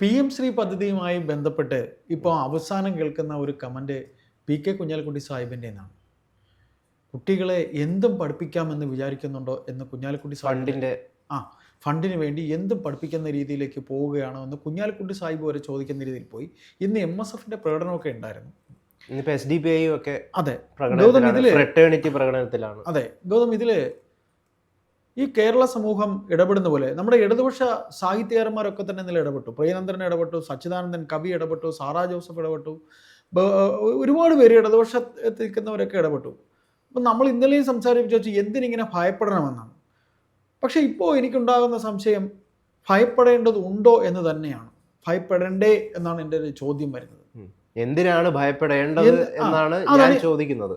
P M Shri പദ്ധതിയുമായി ബന്ധപ്പെട്ട് ഇപ്പോൾ അവസാനം കേൾക്കുന്ന ഒരു കമന്റ് പി കെ കുഞ്ഞാലിക്കുട്ടി സാഹിബിന്റെ നിന്നാണ്. കുട്ടികളെ എന്തും പഠിപ്പിക്കാമെന്ന് വിചാരിക്കുന്നുണ്ടോ എന്ന് കുഞ്ഞാലിക്കുട്ടി സാഹിബിന്റെ ആ ഫണ്ടിന് വേണ്ടി എന്തും പഠിപ്പിക്കുന്ന രീതിയിലേക്ക് പോവുകയാണോ എന്ന് കുഞ്ഞാലിക്കുട്ടി സാഹിബ് വരെ ചോദിക്കുന്ന രീതിയിൽ പോയി. ഇന്ന് എം എസ് എഫിന്റെ പ്രകടനമൊക്കെ ഉണ്ടായിരുന്നു. ഇന്നിപ്പോൾ എസ് ഡി പി ഐ ഒക്കെ അതെ. ഗൗതം ഇതിൽ പ്രകടനത്തിലാണ്. അതെ. ഗൗതം ഇതിൽ ഈ കേരള സമൂഹം ഇടപെടുന്ന പോലെ നമ്മുടെ ഇടതുപക്ഷ സാഹിത്യകാരന്മാരൊക്കെ തന്നെ ഇതിൽ ഇടപെട്ടു. പ്രിയനന്ദൻ ഇടപെട്ടു സച്ചിദാനന്ദൻ കവി ഇടപെട്ടു സാറാ ജോസഫ് ഇടപെട്ടു. ഒരുപാട് പേര് ഇടതുപക്ഷത്തിൽ നിൽക്കുന്നവരൊക്കെ ഇടപെട്ടു. അപ്പം നമ്മൾ ഇന്നലെയും സംസാരിച്ചു വെച്ചു എന്തിനിങ്ങനെ ഭയപ്പെടണമെന്നാണ്. പക്ഷേ ഇപ്പോൾ എനിക്കുണ്ടാകുന്ന സംശയം ഭയപ്പെടേണ്ടതുണ്ടോ എന്ന് തന്നെയാണ്. ഭയപ്പെടേണ്ടേ എന്നാണ് എന്റെ ഒരു ചോദ്യം വരുന്നത്. എന്തിനാണ് ഭയപ്പെടേണ്ടത് എന്നാണ് ഞാൻ ചോദിക്കുന്നത്.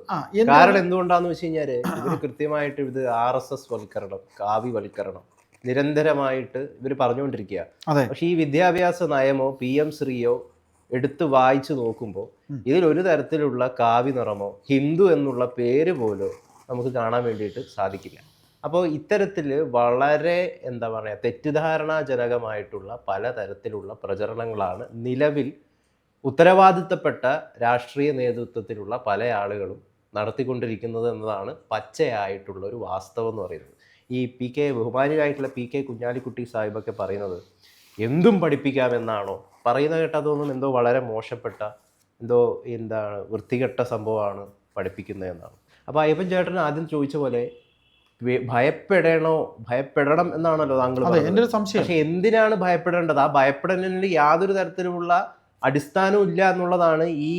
കാരണം എന്തുകൊണ്ടാന്ന് വെച്ച് കഴിഞ്ഞാൽ ഇവർ കൃത്യമായിട്ട് ഇത് ആർ എസ് എസ് വൽക്കരണം കാവ്യവൽക്കരണം നിരന്തരമായിട്ട് ഇവർ പറഞ്ഞുകൊണ്ടിരിക്കുക. പക്ഷെ ഈ വിദ്യാഭ്യാസ നയമോ പി എം ശ്രീയോ എടുത്ത് വായിച്ചു നോക്കുമ്പോൾ. ഇതിൽ ഒരു തരത്തിലുള്ള കാവ്യ നിറമോ ഹിന്ദു എന്നുള്ള പേര് പോലോ നമുക്ക് കാണാൻ വേണ്ടിയിട്ട് സാധിക്കില്ല. അപ്പോൾ ഇത്തരത്തിൽ വളരെ എന്താ പറയുക തെറ്റിദ്ധാരണാജനകമായിട്ടുള്ള പലതരത്തിലുള്ള പ്രചരണങ്ങളാണ് നിലവിൽ ഉത്തരവാദിത്തപ്പെട്ട രാഷ്ട്രീയ നേതൃത്വത്തിലുള്ള പല ആളുകളും നടത്തിക്കൊണ്ടിരിക്കുന്നത് എന്നതാണ് പച്ചയായിട്ടുള്ള ഒരു വാസ്തവം എന്ന് പറയുന്നത്. ഈ പി കെ ബഹുമാനിയായിട്ടുള്ള പി കെ കുഞ്ഞാലിക്കുട്ടി സാഹിബൊക്കെ പറയുന്നത് എന്തും പഠിപ്പിക്കാമെന്നാണോ? പറയുന്ന കേട്ടതൊന്നും എന്തോ വളരെ മോശപ്പെട്ട എന്തോ എന്താണ് വൃത്തികെട്ട സംഭവമാണ് പഠിപ്പിക്കുന്നത് എന്നാണ്. അപ്പോൾ അയ്യപ്പൻ ചേട്ടൻ ആദ്യം ചോദിച്ച പോലെ ഭയപ്പെടണോ? ഭയപ്പെടണം എന്നാണല്ലോ താങ്കൾ എന്റെ ഒരു സംശയം. പക്ഷേ എന്തിനാണ് ഭയപ്പെടേണ്ടത്? ആ ഭയപ്പെടലിന് യാതൊരു തരത്തിലുമുള്ള അടിസ്ഥാനവും ഇല്ല എന്നുള്ളതാണ് ഈ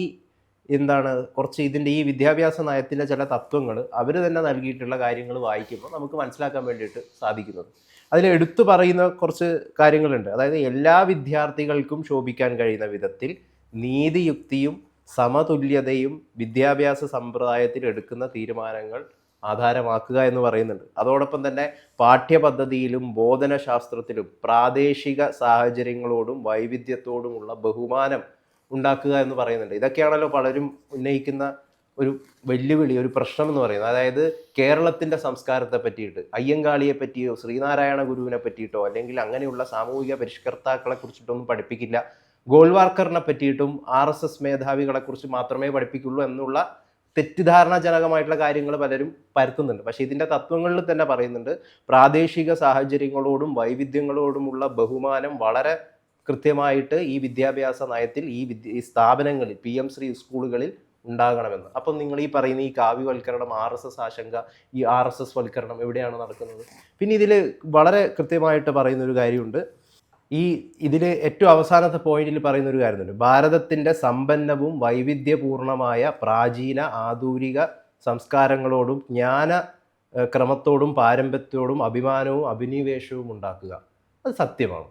എന്താണ് കുറച്ച് ഇതിന്റെ ഈ വിദ്യാഭ്യാസ നയത്തിന്റെ ചില തത്വങ്ങൾ അവർ തന്നെ നൽകിയിട്ടുള്ള കാര്യങ്ങൾ വായിക്കുമ്പോൾ നമുക്ക് മനസ്സിലാക്കാൻ വേണ്ടിയിട്ട് സാധിക്കുന്നത്. അതിൽ എടുത്തു പറയുന്ന കുറച്ച് കാര്യങ്ങളുണ്ട്. അതായത് എല്ലാ വിദ്യാർത്ഥികൾക്കും ശോഭിക്കാൻ കഴിയുന്ന വിധത്തിൽ നീതിയുക്തിയും സമതുല്യതയും വിദ്യാഭ്യാസ സമ്പ്രദായത്തിൽ എടുക്കുന്ന തീരുമാനങ്ങൾ ആധാരമാക്കുക എന്ന് പറയുന്നുണ്ട്. അതോടൊപ്പം തന്നെ പാഠ്യപദ്ധതിയിലും ബോധനശാസ്ത്രത്തിലും പ്രാദേശിക സാഹചര്യങ്ങളോടും വൈവിധ്യത്തോടുമുള്ള ബഹുമാനം ഉണ്ടാക്കുക എന്ന് പറയുന്നുണ്ട്. ഇതൊക്കെയാണല്ലോ പലരും ഉന്നയിക്കുന്ന ഒരു വെല്ലുവിളി ഒരു പ്രശ്നം എന്ന് പറയുന്നത്. അതായത് കേരളത്തിന്റെ സംസ്കാരത്തെ പറ്റിയിട്ട് അയ്യങ്കാളിയെ പറ്റിയോ ശ്രീനാരായണ ഗുരുവിനെ പറ്റിയിട്ടോ അല്ലെങ്കിൽ അങ്ങനെയുള്ള സാമൂഹിക പരിഷ്കർത്താക്കളെ കുറിച്ചിട്ടൊന്നും പഠിപ്പിക്കില്ല. ഗോൾവാർക്കറിനെ പറ്റിയിട്ടും ആർ എസ് എസ് മേധാവികളെ കുറിച്ച് മാത്രമേ പഠിപ്പിക്കുള്ളൂ എന്നുള്ള തെറ്റിദ്ധാരണാജനകമായിട്ടുള്ള കാര്യങ്ങൾ പലരും പരത്തുന്നുണ്ട്. പക്ഷേ ഇതിന്റെ തത്വങ്ങളിൽ തന്നെ പറയുന്നുണ്ട് പ്രാദേശിക സാഹചര്യങ്ങളോടും വൈവിധ്യങ്ങളോടുമുള്ള ബഹുമാനം വളരെ കൃത്യമായിട്ട് ഈ വിദ്യാഭ്യാസ നയത്തിൽ ഈ വിദ്യ ഈ സ്ഥാപനങ്ങളിൽ പി എം ശ്രീ സ്കൂളുകളിൽ ഉണ്ടാകണമെന്ന്. അപ്പം നിങ്ങൾ ഈ പറയുന്ന ഈ കാവ്യവൽക്കരണം ആർ എസ് എസ് ആശങ്ക ഈ ആർ എസ് എസ് വൽക്കരണം എവിടെയാണ് നടക്കുന്നത്? പിന്നെ ഇതിൽ വളരെ കൃത്യമായിട്ട് പറയുന്ന ഒരു കാര്യമുണ്ട്. ഈ ഇതിൽ ഏറ്റവും അവസാനത്തെ പോയിന്റിൽ പറയുന്ന ഒരു കാര്യമുണ്ട്. ഭാരതത്തിന്റെ സമ്പന്നവും വൈവിധ്യപൂർണമായ പ്രാചീന ആധുനിക സംസ്കാരങ്ങളോടും ജ്ഞാന ക്രമത്തോടും പാരമ്പര്യത്തോടും അഭിമാനവും അഭിനിവേശവും ഉണ്ടാക്കുക. അത് സത്യമാണ്.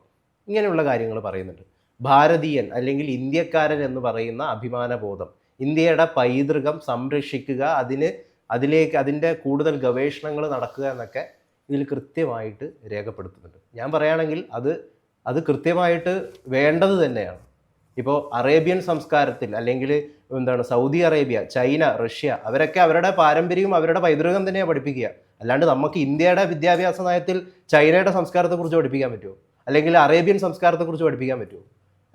ഇങ്ങനെയുള്ള കാര്യങ്ങൾ പറയുന്നുണ്ട്. ഭാരതീയൻ അല്ലെങ്കിൽ ഇന്ത്യക്കാരൻ എന്ന് പറയുന്ന അഭിമാനബോധം ഇന്ത്യയുടെ പൈതൃകം സംരക്ഷിക്കുക അതിന് അതിലേക്ക് അതിന്റെ കൂടുതൽ ഗവേഷണങ്ങൾ നടക്കുക എന്നൊക്കെ ഇതിൽ കൃത്യമായിട്ട് രേഖപ്പെടുത്തുന്നുണ്ട്. ഞാൻ പറയുകയാണെങ്കിൽ അത് അത് കൃത്യമായിട്ട് വേണ്ടത് തന്നെയാണ്. ഇപ്പോൾ അറേബ്യൻ സംസ്കാരത്തിൽ അല്ലെങ്കിൽ എന്താണ് സൗദി അറേബ്യ ചൈന റഷ്യ അവരൊക്കെ അവരുടെ പാരമ്പര്യവും അവരുടെ പൈതൃകം തന്നെയാണ് പഠിപ്പിക്കുക. അല്ലാണ്ട് നമുക്ക് ഇന്ത്യയുടെ വിദ്യാഭ്യാസ നയത്തിൽ ചൈനയുടെ സംസ്കാരത്തെക്കുറിച്ച് പഠിപ്പിക്കാൻ പറ്റുമോ? അല്ലെങ്കിൽ അറേബ്യൻ സംസ്കാരത്തെക്കുറിച്ച് പഠിപ്പിക്കാൻ പറ്റുമോ?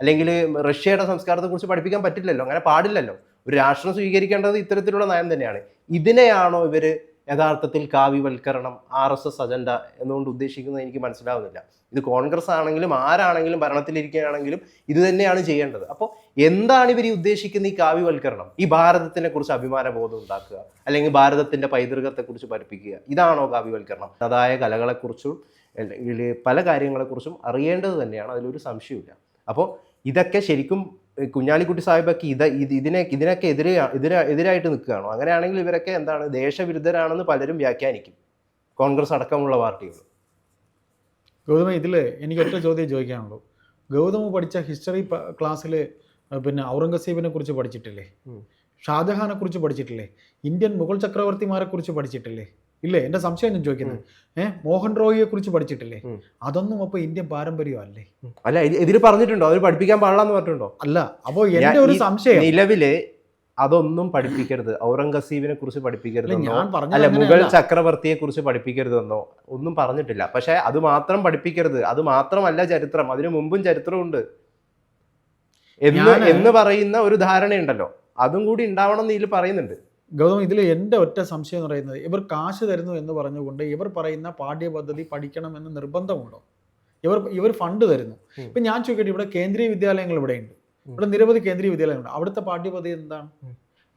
അല്ലെങ്കിൽ റഷ്യയുടെ സംസ്കാരത്തെക്കുറിച്ച് പഠിപ്പിക്കാൻ പറ്റില്ലല്ലോ? അങ്ങനെ പാടില്ലല്ലോ? ഒരു രാഷ്ട്രം സ്വീകരിക്കേണ്ടത് ഇത്തരത്തിലുള്ള നയം തന്നെയാണ്. ഇതിനെയാണോ ഇവർ യഥാർത്ഥത്തിൽ കാവ്യവൽക്കരണം ആർ എസ് എസ് അജണ്ട എന്നുകൊണ്ട് ഉദ്ദേശിക്കുന്നത് എനിക്ക് മനസ്സിലാവുന്നില്ല. ഇത് കോൺഗ്രസ് ആണെങ്കിലും ആരാണെങ്കിലും ഭരണത്തിലിരിക്കുകയാണെങ്കിലും ഇത് തന്നെയാണ് ചെയ്യേണ്ടത്. അപ്പോൾ എന്താണ് ഇവർ ഈ ഉദ്ദേശിക്കുന്ന ഈ കാവ്യവൽക്കരണം? ഈ ഭാരതത്തിനെ കുറിച്ച് അഭിമാന ബോധം ഉണ്ടാക്കുക അല്ലെങ്കിൽ ഭാരതത്തിന്റെ പൈതൃകത്തെക്കുറിച്ച് പഠിപ്പിക്കുക. ഇതാണോ കാവ്യവൽക്കരണം? അതായ കലകളെക്കുറിച്ചും അല്ലെങ്കിൽ പല കാര്യങ്ങളെക്കുറിച്ചും അറിയേണ്ടത് തന്നെയാണ്. അതിലൊരു സംശയമില്ല അപ്പോൾ ഇതൊക്കെ ശരിക്കും കുഞ്ഞാലിക്കുട്ടി സാഹിബൊക്കെ ഇത് ഇത് ഇതിനെ ഇതിനൊക്കെ എതിരെ എതിരെ എതിരായിട്ട് നിൽക്കുകയാണോ? അങ്ങനെയാണെങ്കിൽ ഇവരൊക്കെ എന്താണ് ദേശവിരുദ്ധരാണെന്ന് പലരും വ്യാഖ്യാനിക്കും. കോൺഗ്രസ് അടക്കമുള്ള പാർട്ടികൾ. ഗൗതമ ഇതിൽ എനിക്ക് ഒറ്റ ചോദ്യം ചോദിക്കാനുള്ളൂ. ഗൗതമ പഠിച്ച ഹിസ്റ്ററി ക്ലാസ്സിൽ പിന്നെ ഔറംഗസീബിനെ കുറിച്ച് പഠിച്ചിട്ടില്ലേ. ഷാജഹാനെ കുറിച്ച് പഠിച്ചിട്ടില്ലേ? ഇന്ത്യൻ മുഗൾ ചക്രവർത്തിമാരെ കുറിച്ച് പഠിച്ചിട്ടില്ലേ? ഇല്ലേ? എന്റെ സംശയം ഞാൻ ചോദിക്കുന്നത് ഏഹ് മോഹൻ റോയിയെ കുറിച്ച് പഠിച്ചിട്ടില്ലേ? അതൊന്നും അപ്പൊ ഇന്ത്യൻ പാരമ്പര്യം അല്ലേ? അല്ല ഇതിൽ പറഞ്ഞിട്ടുണ്ടോ? അവർ പഠിപ്പിക്കാൻ പാടില്ലെന്ന് പറഞ്ഞിട്ടുണ്ടോ? അല്ല അപ്പോൾ എന്റെ എന്റെ ഒരു സംശയം. നിലവിൽ അതൊന്നും പഠിപ്പിക്കരുത്. ഔറംഗസീബിനെ കുറിച്ച് പഠിപ്പിക്കരുത് പഠിപ്പിക്കരുതെന്നോ അല്ല മുഗൾ ചക്രവർത്തിയെ കുറിച്ച് പഠിപ്പിക്കരുതെന്നോ ഒന്നും പറഞ്ഞിട്ടില്ല. പക്ഷെ അത് മാത്രം പഠിപ്പിക്കരുത്. അത് മാത്രമല്ല ചരിത്രം. അതിനു മുമ്പും ചരിത്രമുണ്ട് എന്ന് എന്ന് പറയുന്ന ഒരു ധാരണയുണ്ടല്ലോ. അതും കൂടി ഉണ്ടാവണം എന്ന് ഇതിൽ പറയുന്നുണ്ട്. ഗൗതം ഇതിൽ എന്റെ ഒറ്റ സംശയം എന്ന് പറയുന്നത് ഇവർ കാശ് തരുന്നു എന്ന് പറഞ്ഞുകൊണ്ട് ഇവർ പറയുന്ന പാഠ്യപദ്ധതി പഠിക്കണമെന്ന് നിർബന്ധമുണ്ടോ? ഇവർ ഇവർ ഫണ്ട് തരുന്നു. ഇപ്പം ഞാൻ ചോദിക്കട്ടെ ഇവിടെ കേന്ദ്രീയ വിദ്യാലയങ്ങൾ ഇവിടെയുണ്ട്. ഇവിടെ നിരവധി കേന്ദ്രീയ വിദ്യാലയങ്ങളുണ്ട്. അവിടുത്തെ പാഠ്യപദ്ധതി എന്താണ്.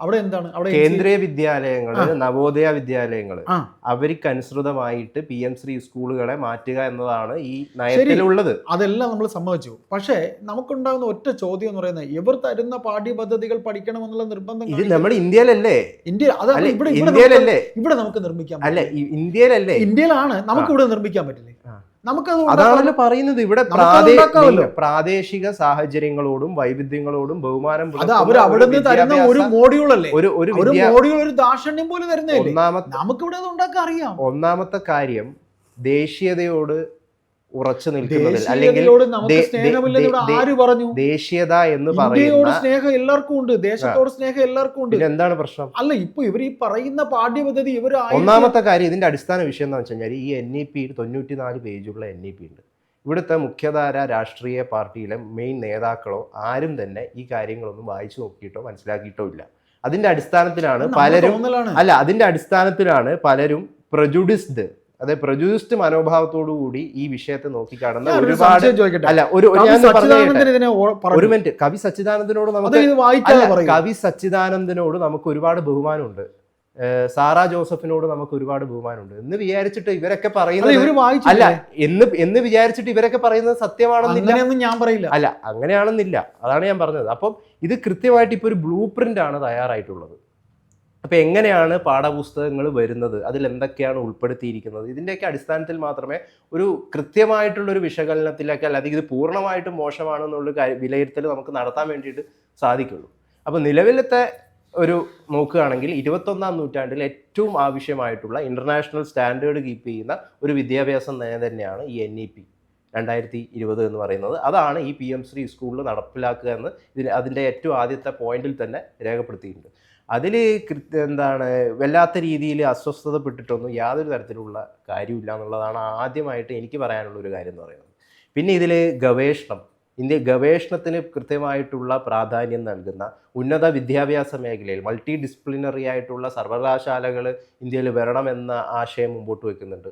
അവിടെ എന്താണ്? അവിടെ കേന്ദ്രീയ വിദ്യാലയങ്ങൾ നവോദയ വിദ്യാലയങ്ങൾ അവർക്ക് അനുസൃതമായിട്ട് പി എം ശ്രീ സ്കൂളുകളെ മാറ്റുക എന്നതാണ് ഈ നയത്തിലുള്ളത്. അതെല്ലാം നമ്മൾ സമ്മതിച്ചു. പക്ഷേ നമുക്കുണ്ടാകുന്ന ഒറ്റ ചോദ്യം എന്ന് പറയുന്നത് ഇവർ തരുന്ന പാഠ്യപദ്ധതികൾ പഠിക്കണം എന്നുള്ള നിർബന്ധം ഇത് നമ്മൾ നമ്മുടെ ഇന്ത്യയിലല്ലേ? ഇന്ത്യ അത് ഇവിടെ ഇന്ത്യയിലല്ലേ? ഇവിടെ നമുക്ക് നിർമ്മിക്കാം അല്ലെ ഇന്ത്യയിലല്ലേ? ഇന്ത്യയിലാണ് നമുക്ക് ഇവിടെ നിർമ്മിക്കാൻ പറ്റില്ലേ. നമുക്കത്. അതാണല്ലോ പറയുന്നത്. ഇവിടെ പ്രാദേശിക സാഹചര്യങ്ങളോടും വൈവിധ്യങ്ങളോടും ബഹുമാനം അത് അവർ അവിടെ നിന്ന് തരുന്ന ഒരു മോഡ്യൂൾ അല്ലേ? ഒരു ഒരു മോഡ്യൂൾ ഒരു ദാർഷണ്യം പോലെ തരുന്നില്ലേ ഒന്നാമത്തെ നമുക്കിവിടെ ഇവിടെ ഉണ്ടാക്കാൻ അറിയാം. ഒന്നാമത്തെ കാര്യം ദേശീയതയോട് ഉറച്ചു നിൽക്കുന്നതിൽ. അല്ലെങ്കിൽ ദേശീയത എന്ന് പറയുന്ന സ്നേഹം എല്ലാവർക്കും ഉണ്ട്. ദേശത്തോട് സ്നേഹം എല്ലാവർക്കും ഉണ്ട്. എന്താണ് പ്രശ്നം? അല്ല ഇപ്പൊ ഇവർ ഈ പറയുന്ന പാഠ്യപദ്ധതി ഇവർ ഒന്നാമത്തെ കാര്യം ഇതിന്റെ അടിസ്ഥാന വിഷയം എന്ന് വെച്ചാൽ കഴിഞ്ഞാൽ ഈ എൻ ഇ പി തൊണ്ണൂറ്റി നാല് പേജുള്ള എൻ ഇ പി ഉണ്ട്. ഇവിടുത്തെ മുഖ്യധാര രാഷ്ട്രീയ പാർട്ടിയിലെ മെയിൻ നേതാക്കളോ ആരും തന്നെ ഈ കാര്യങ്ങളൊന്നും വായിച്ചു നോക്കിയിട്ടോ മനസ്സിലാക്കിയിട്ടോ ഇല്ല. അതിന്റെ അടിസ്ഥാനത്തിലാണ് പലരും അല്ല അതിന്റെ അടിസ്ഥാനത്തിലാണ് പലരും പ്രജുഡിസ്ഡ് അതായത് പ്രജുഡിസ്റ്റ് മനോഭാവത്തോടു കൂടി ഈ വിഷയത്തെ നോക്കിക്കാണുന്ന ഒരുപാട് അല്ല ഒരു ഒരു- മിനിറ്റ്. കവി സച്ചിദാനന്ദനോട് അത് നമുക്ക് കവി സച്ചിദാനന്ദനോട് നമുക്ക് ഒരുപാട് ബഹുമാനമുണ്ട്. സാറാ ജോസഫിനോട് നമുക്ക് ഒരുപാട് ബഹുമാനമുണ്ട്. എന്ന് വിചാരിച്ചിട്ട് ഇവരൊക്കെ പറയുന്നത് അല്ല എന്ന് എന്ന് വിചാരിച്ചിട്ട് ഇവരൊക്കെ പറയുന്നത് സത്യമാണെന്നില്ല. അങ്ങനെയൊന്നും ഞാൻ പറയില്ല. അല്ല അങ്ങനെയാണെന്നില്ല. അതാണ് ഞാൻ പറഞ്ഞത്. അപ്പം ഇത് കൃത്യമായിട്ട് ഇപ്പൊ ഒരു ബ്ലൂ പ്രിന്റ് ആണ് തയ്യാറായിട്ടുള്ളത്. അപ്പൊ എങ്ങനെയാണ് പാഠപുസ്തകങ്ങൾ വരുന്നത്? അതിൽ എന്തൊക്കെയാണ് ഉൾപ്പെടുത്തിയിരിക്കുന്നത്? ഇതിന്റെയൊക്കെ അടിസ്ഥാനത്തിൽ മാത്രമേ ഒരു കൃത്യമായിട്ടുള്ള ഒരു വിശകലനത്തിലേക്ക് അല്ലെങ്കിൽ ഇത് പൂർണമായിട്ടും മോശമാണെന്നുള്ള വിലയിരുത്തൽ നമുക്ക് നടത്താൻ വേണ്ടിയിട്ട് സാധിക്കുള്ളൂ. അപ്പോൾ നിലവിലത്തെ ഒരു നോക്കുകയാണെങ്കിൽ ഇരുപത്തൊന്നാം നൂറ്റാണ്ടിൽ ഏറ്റവും ആവശ്യമായിട്ടുള്ള ഇന്റർനാഷണൽ സ്റ്റാൻഡേർഡ് കീപ്പ് ചെയ്യുന്ന ഒരു വിദ്യാഭ്യാസം നയം തന്നെയാണ് ഈ എൻ ഇ പി. രണ്ടായിരത്തി ഇരുപത് എന്ന് പറയുന്നത്. അതാണ് ഈ പി എം ശ്രീ സ്കൂളിൽ നടപ്പിലാക്കുക എന്ന് ഇതിന് അതിന്റെ ഏറ്റവും ആദ്യത്തെ പോയിന്റിൽ തന്നെ രേഖപ്പെടുത്തിയിട്ടുണ്ട്. അതിൽ കൃത്യ എന്താണ് വല്ലാത്ത രീതിയിൽ അസ്വസ്ഥതപ്പെട്ടിട്ടൊന്നും യാതൊരു തരത്തിലുള്ള കാര്യമില്ല എന്നുള്ളതാണ് ആദ്യമായിട്ട് എനിക്ക് പറയാനുള്ള ഒരു കാര്യം എന്ന് പറയുന്നത്. പിന്നെ ഇതിൽ ഗവേഷണം. ഇന്ത്യ ഗവേഷണത്തിന് കൃത്യമായിട്ടുള്ള പ്രാധാന്യം നൽകുന്ന ഉന്നത വിദ്യാഭ്യാസ മേഖലയിൽ മൾട്ടി ഡിസിപ്ലിനറി ആയിട്ടുള്ള സർവകലാശാലകൾ ഇന്ത്യയിൽ വരണമെന്ന ആശയം മുമ്പോട്ട് വെക്കുന്നുണ്ട്.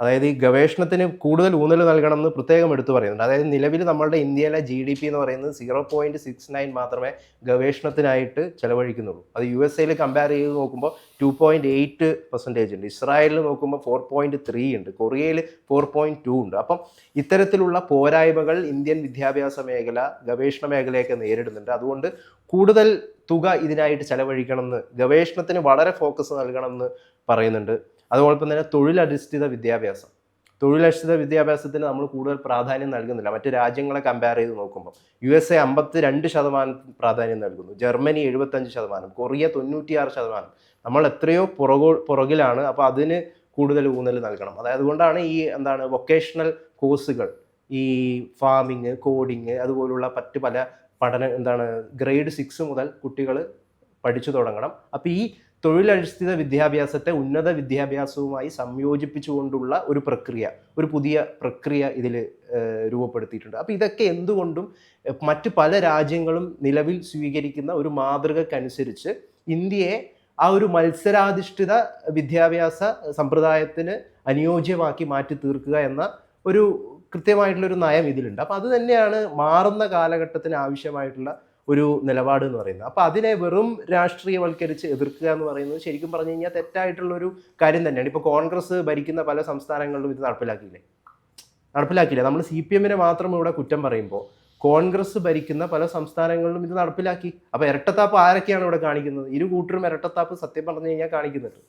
അതായത് ഈ ഗവേഷണത്തിന് കൂടുതൽ ഊന്നൽ നൽകണം എന്ന് പ്രത്യേകം എടുത്തു പറയുന്നുണ്ട്. അതായത് നിലവിൽ നമ്മളുടെ ഇന്ത്യയിലെ ജി ഡി പി എന്ന് പറയുന്നത് സീറോ പോയിന്റ് സിക്സ് നയൻ മാത്രമേ ഗവേഷണത്തിനായിട്ട് ചെലവഴിക്കുന്നുള്ളൂ. അത് യു എസ് എയിൽ കമ്പയർ ചെയ്ത് നോക്കുമ്പോൾ ടു പോയിന്റ് എയ്റ്റ് പെർസെന്റേജ് ഉണ്ട്. ഇസ്രായേലിൽ നോക്കുമ്പോൾ ഫോർ പോയിന്റ് ത്രീ ഉണ്ട്. കൊറിയയിൽ ഫോർ പോയിന്റ് ടു ഉണ്ട്. അപ്പം ഇത്തരത്തിലുള്ള പോരായ്മകൾ ഇന്ത്യൻ വിദ്യാഭ്യാസ മേഖല ഗവേഷണ മേഖലയൊക്കെ നേരിടുന്നുണ്ട്. അതുകൊണ്ട് കൂടുതൽ തുക ഇതിനായിട്ട് ചെലവഴിക്കണമെന്ന് ഗവേഷണത്തിന് വളരെ ഫോക്കസ് നൽകണമെന്ന് പറയുന്നുണ്ട്. അതോടൊപ്പം തന്നെ തൊഴിലധിഷ്ഠിത വിദ്യാഭ്യാസം. തൊഴിലധിഷ്ഠിത വിദ്യാഭ്യാസത്തിന് നമ്മൾ കൂടുതൽ പ്രാധാന്യം നൽകുന്നില്ല. മറ്റ് രാജ്യങ്ങളെ കമ്പയർ ചെയ്ത് നോക്കുമ്പോൾ യു എസ് എ അമ്പത്തി രണ്ട് ശതമാനം പ്രാധാന്യം നൽകുന്നു. ജർമ്മനി എഴുപത്തഞ്ച് ശതമാനം. കൊറിയ തൊണ്ണൂറ്റിയാറ് ശതമാനം. നമ്മൾ എത്രയോ പുറകോ പുറകിലാണ്. അപ്പോൾ അതിന് കൂടുതൽ ഊന്നൽ നൽകണം. അതായത് അതുകൊണ്ടാണ് ഈ എന്താണ് വൊക്കേഷണൽ കോഴ്സുകൾ ഈ ഫാമിങ് കോഡിങ് അതുപോലുള്ള മറ്റ് പല പഠന എന്താണ് ഗ്രേഡ് സിക്സ് മുതൽ കുട്ടികൾ പഠിച്ചു തുടങ്ങണം. അപ്പോൾ ഈ തൊഴിലധിഷ്ഠിത വിദ്യാഭ്യാസത്തെ ഉന്നത വിദ്യാഭ്യാസവുമായി സംയോജിപ്പിച്ചുകൊണ്ടുള്ള ഒരു പ്രക്രിയ ഒരു പുതിയ പ്രക്രിയ ഇതിൽ രൂപപ്പെടുത്തിയിട്ടുണ്ട്. അപ്പോൾ ഇതൊക്കെ എന്തുകൊണ്ടും മറ്റു പല രാജ്യങ്ങളും നിലവിൽ സ്വീകരിക്കുന്ന ഒരു മാതൃകക്കനുസരിച്ച് ഇന്ത്യയെ ആ ഒരു മത്സരാധിഷ്ഠിത വിദ്യാഭ്യാസ സമ്പ്രദായത്തിന് അനുയോജ്യമാക്കി മാറ്റി തീർക്കുക എന്ന ഒരു കൃത്യമായിട്ടുള്ളൊരു നയം ഇതിലുണ്ട്. അപ്പോൾ അത് തന്നെയാണ് മാറുന്ന കാലഘട്ടത്തിന് ആവശ്യമായിട്ടുള്ള ഒരു നിലപാട് എന്ന് പറയുന്നത്. അപ്പോൾ അതിനെ വെറും രാഷ്ട്രീയവൽക്കരിച്ച് എതിർക്കുക എന്ന് പറയുന്നത് ശരിക്കും പറഞ്ഞു കഴിഞ്ഞാൽ തെറ്റായിട്ടുള്ള ഒരു കാര്യം തന്നെയാണ്. ഇപ്പോൾ കോൺഗ്രസ് ഭരിക്കുന്ന പല സംസ്ഥാനങ്ങളിലും ഇത് നടപ്പിലാക്കിയില്ലേ? നടപ്പിലാക്കിയില്ല? നമ്മൾ സി പി എമ്മിനെ മാത്രം ഇവിടെ കുറ്റം പറയുമ്പോൾ കോൺഗ്രസ് ഭരിക്കുന്ന പല സംസ്ഥാനങ്ങളിലും ഇത് നടപ്പിലാക്കി. അപ്പോൾ ഇരട്ടത്താപ്പ് ആരൊക്കെയാണ് ഇവിടെ കാണിക്കുന്നത്? ഇരു കൂട്ടരും ഇരട്ടത്താപ്പ് സത്യം പറഞ്ഞു കഴിഞ്ഞാൽ കാണിക്കുന്നുണ്ട്.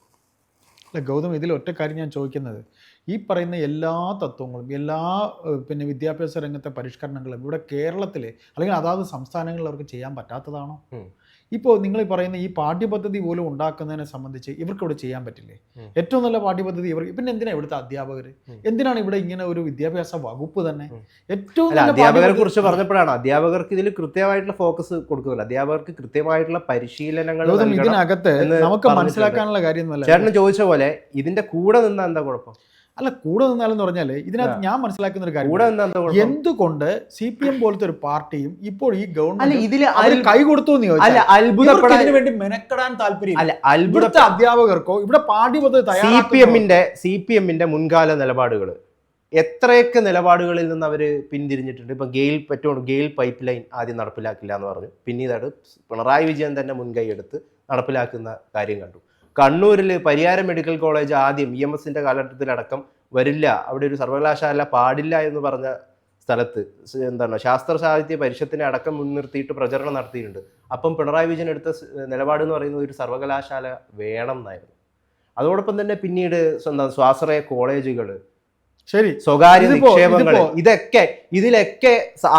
അല്ല ഗൗതം ഇതിൽ ഒറ്റ കാര്യം ഞാൻ ചോദിക്കുന്നത്. ഈ പറയുന്ന എല്ലാ തത്വങ്ങളും എല്ലാ പിന്നെ വിദ്യാഭ്യാസ രംഗത്തെ പരിഷ്കരണങ്ങളും ഇവിടെ കേരളത്തിൽ അല്ലെങ്കിൽ അതാത് സംസ്ഥാനങ്ങളിൽ അവർക്ക് ചെയ്യാൻ പറ്റാത്തതാണോ. ഇപ്പോൾ നിങ്ങൾ പറയുന്ന ഈ പാഠ്യപദ്ധതി പോലും ഉണ്ടാക്കുന്നതിനെ സംബന്ധിച്ച് ഇവർക്ക് ഇവിടെ ചെയ്യാൻ പറ്റില്ലേ? ഏറ്റവും നല്ല പാഠ്യപദ്ധതി ഇവർക്ക് പിന്നെ എന്തിനാണ് ഇവിടുത്തെ അധ്യാപകർ എന്തിനാണ് ഇവിടെ ഇങ്ങനെ ഒരു വിദ്യാഭ്യാസ വകുപ്പ് തന്നെ? ഏറ്റവും നല്ല അധ്യാപകരെ കുറിച്ച് പറഞ്ഞപ്പോഴാണ് അധ്യാപകർക്ക് ഇതിൽ കൃത്യമായിട്ടുള്ള ഫോക്കസ് കൊടുക്കുന്നില്ല. അധ്യാപകർക്ക് കൃത്യമായിട്ടുള്ള പരിശീലനങ്ങൾ ഇതിനകത്ത് നമുക്ക് മനസ്സിലാക്കാനുള്ള കാര്യം ചേട്ടന് ചോദിച്ച പോലെ ഇതിന്റെ കൂടെ നിന്നാ എന്താ കുഴപ്പം? അല്ല കൂടെ നിന്നാലെന്ന് പറഞ്ഞാൽ ഇതിനകത്ത് ഞാൻ മനസ്സിലാക്കുന്ന ഒരു കാര്യം എന്തുകൊണ്ട് സി പി എം പോലത്തെ ഒരു പാർട്ടിയും ഇപ്പോൾ ഈ അല്ല ഗവൺമെന്റ് ഇതിൽ കൈ കൊടുത്തു അല്ല അത്ഭുതപ്പെടാൻ വേണ്ടി മെനക്കെടാൻ താല്പര്യം അല്ല അത്ഭുത അധ്യാപകർക്കോ ഇവിടെ പാഠ്യപദ്ധതി സി പി എമ്മിന്റെ സി പി എമ്മിന്റെ മുൻകാല നിലപാടുകൾ എത്രയൊക്കെ നിലപാടുകളിൽ നിന്ന് അവർ പിന്തിരിഞ്ഞിട്ടുണ്ട്? ഇപ്പം ഗെയിൽ പറ്റുകൊണ്ട് ഗെയിൽ പൈപ്പ് ലൈൻ ആദ്യം നടപ്പിലാക്കില്ല എന്ന് പറഞ്ഞു. പിന്നീട് പിണറായി വിജയൻ തന്നെ മുൻകൈ എടുത്ത് നടപ്പിലാക്കുന്ന കാര്യം കണ്ടു. കണ്ണൂരിൽ പരിയാരം മെഡിക്കൽ കോളേജ് ആദ്യം ഇ എം എസിന്റെ കാലഘട്ടത്തിലടക്കം വരില്ല. അവിടെ ഒരു സർവകലാശാല പാടില്ല എന്ന് പറഞ്ഞ സ്ഥലത്ത് എന്താണ് ശാസ്ത്ര സാഹിത്യ പരിഷത്തിനെ അടക്കം മുൻനിർത്തിയിട്ട് പ്രചരണം നടത്തിയിട്ടുണ്ട്. അപ്പം പിണറായി വിജയൻ എടുത്ത നിലപാട് എന്ന് പറയുന്നത് ഒരു സർവകലാശാല വേണം എന്നായിരുന്നു. അതോടൊപ്പം തന്നെ പിന്നീട് സ്വന്തം സ്വാശ്രയ കോളേജുകൾ ശരി. സ്വകാര്യ നിക്ഷേപങ്ങൾ ഇതൊക്കെ ഇതിലൊക്കെ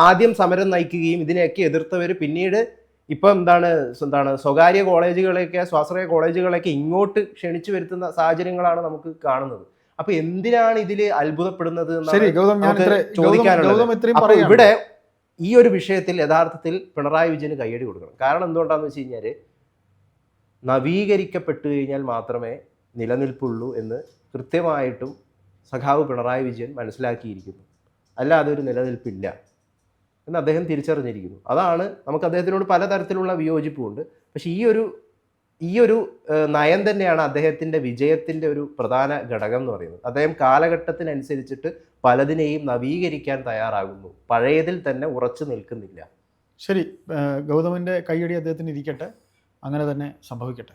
ആദ്യം സമരം നയിക്കുകയും ഇതിനെയൊക്കെ എതിർത്തവർ പിന്നീട് ഇപ്പൊ എന്താണ് എന്താണ് സ്വകാര്യ കോളേജുകളെയൊക്കെ സ്വാശ്രയ കോളേജുകളെയൊക്കെ ഇങ്ങോട്ട് ക്ഷണിച്ചു വരുത്തുന്ന സാഹചര്യങ്ങളാണ് നമുക്ക് കാണുന്നത്. അപ്പൊ എന്തിനാണ് ഇതിൽ അത്ഭുതപ്പെടുന്നത് ചോദിക്കാനുള്ളത്. ഇവിടെ ഈ ഒരു വിഷയത്തിൽ യഥാർത്ഥത്തിൽ പിണറായി വിജയന് കയ്യടി കൊടുക്കണം. കാരണം എന്തുകൊണ്ടാന്ന് വെച്ച് കഴിഞ്ഞാൽ നവീകരിക്കപ്പെട്ടു കഴിഞ്ഞാൽ മാത്രമേ നിലനിൽപ്പുള്ളൂ എന്ന് കൃത്യമായിട്ടും സഖാവ് പിണറായി വിജയൻ മനസ്സിലാക്കിയിരിക്കുന്നു. അല്ലാതെ ഒരു നിലനിൽപ്പില്ല. എന്ന് അദ്ദേഹം തിരിച്ചറിഞ്ഞിരിക്കുന്നു. അതാണ് നമുക്ക് അദ്ദേഹത്തിനോട് പലതരത്തിലുള്ള വിയോജിപ്പുമുണ്ട് പക്ഷേ ഈ ഒരു ഈ ഒരു നയം തന്നെയാണ് അദ്ദേഹത്തിന്റെ വിജയത്തിന്റെ ഒരു പ്രധാന ഘടകം എന്ന് പറയുന്നത്. അദ്ദേഹം കാലഘട്ടത്തിനനുസരിച്ചിട്ട് പലതിനെയും നവീകരിക്കാൻ തയ്യാറാകുന്നു. പഴയതിൽ തന്നെ ഉറച്ചു നിൽക്കുന്നില്ല. ശരി ഗൗതമിന്റെ കൈയടി അദ്ദേഹത്തിന് ഇരിക്കട്ടെ. അങ്ങനെ തന്നെ സംഭവിക്കട്ടെ.